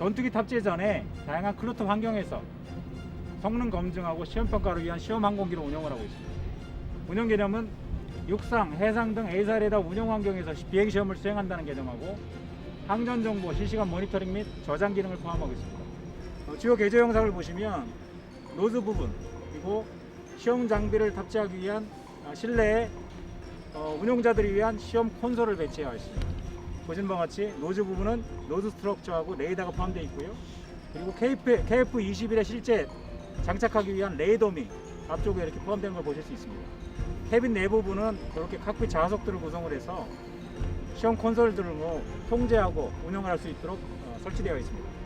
전투기 탑재 전에 다양한 클루트 환경에서 성능 검증하고 시험 평가를 위한 시험 항공기로 운영을 하고 있습니다. 운영 개념은 육상, 해상 등 A사 레다 운영 환경에서 비행 시험을 수행한다는 개념하고 항전 정보 실시간 모니터링 및 저장 기능을 포함하고 있습니다. 어, 주요 개조 영상을 보시면 노즈 부분 그리고 시험 장비를 탑재하기 위한 아, 실내에 어, 운용자들을 위한 시험 콘솔을 배치하여 있습니다. 보시는 바와 같이 노즈 부분은 노즈 스트럭처하고 레이더가 포함되어 있고요. 그리고 KF, KF21에 실제 장착하기 위한 레이더 미 앞쪽에 이렇게 포함된 걸 보실 수 있습니다. 캐빈 내부부는 이렇게 칵핏 좌석들을 구성을 해서 시험 콘솔 등으로 통제하고 운영을 할 수 있도록 어, 설치되어 있습니다.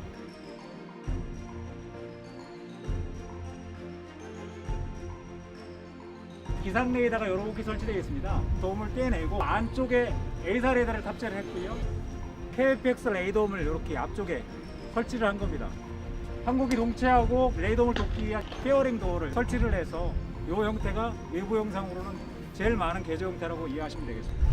기상 레이더가 여러 곳에 설치되어 있습니다. 도움을 떼내고 안쪽에 A사 레이더를 탑재를 했고요. KFX 레이더음을 이렇게 앞쪽에 설치를 한 겁니다. 한국이 동체하고 레이더음을 돕기 위한 페어링 도어를 설치를 해서 이 형태가 외부 영상으로는 제일 많은 개조 형태라고 이해하시면 되겠습니다.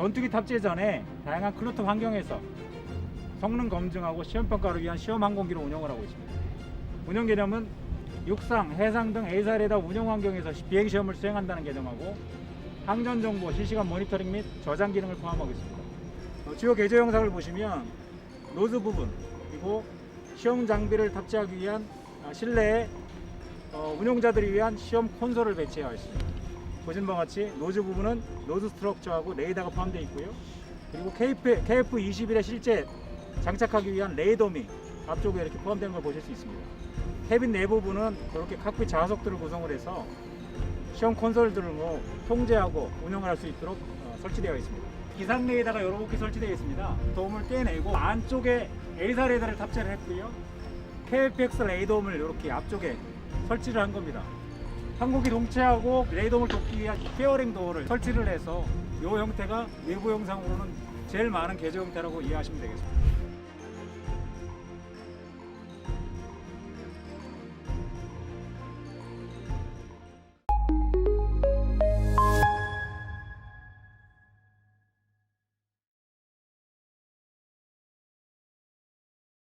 전투기 탑재 전에 다양한 클루트 환경에서 성능 검증하고 시험 평가를 위한 시험 항공기로 운영을 하고 있습니다. 운영 개념은 육상, 해상 등 A사 레다 운영 환경에서 비행 시험을 수행한다는 개념하고 항전 정보 실시간 모니터링 및 저장 기능을 포함하고 있습니다. 어, 주요 개조 영상을 보시면 노즈 부분 그리고 시험 장비를 탑재하기 위한 아, 실내에 어, 운용자들을 위한 시험 콘솔을 배치하여 있습니다. 보시는 바와 같이 노즈 부분은 노즈 스트럭처하고 레이더가 포함되어 있고요. 그리고 KF, KF21에 실제 장착하기 위한 레이더 미 앞쪽에 이렇게 포함된 걸 보실 수 있습니다. 캐빈 내부부는 이렇게 칵핏 좌석들을 구성을 해서 시험 콘솔 등으로 통제하고 운영을 할 수 있도록 어, 설치되어 있습니다. 기상 레이더가 여러 곳에 설치되어 있습니다. 도움을 떼내고 안쪽에 A사 레이더를 탑재를 했고요. KFX 레이더음을 이렇게 앞쪽에 설치를 한 겁니다. 한국이 동체하고 레이더를 돕기 위한 페어링 도어를 설치를 해서 이 형태가 외부 영상으로는 제일 많은 개조 형태라고 이해하시면 되겠습니다.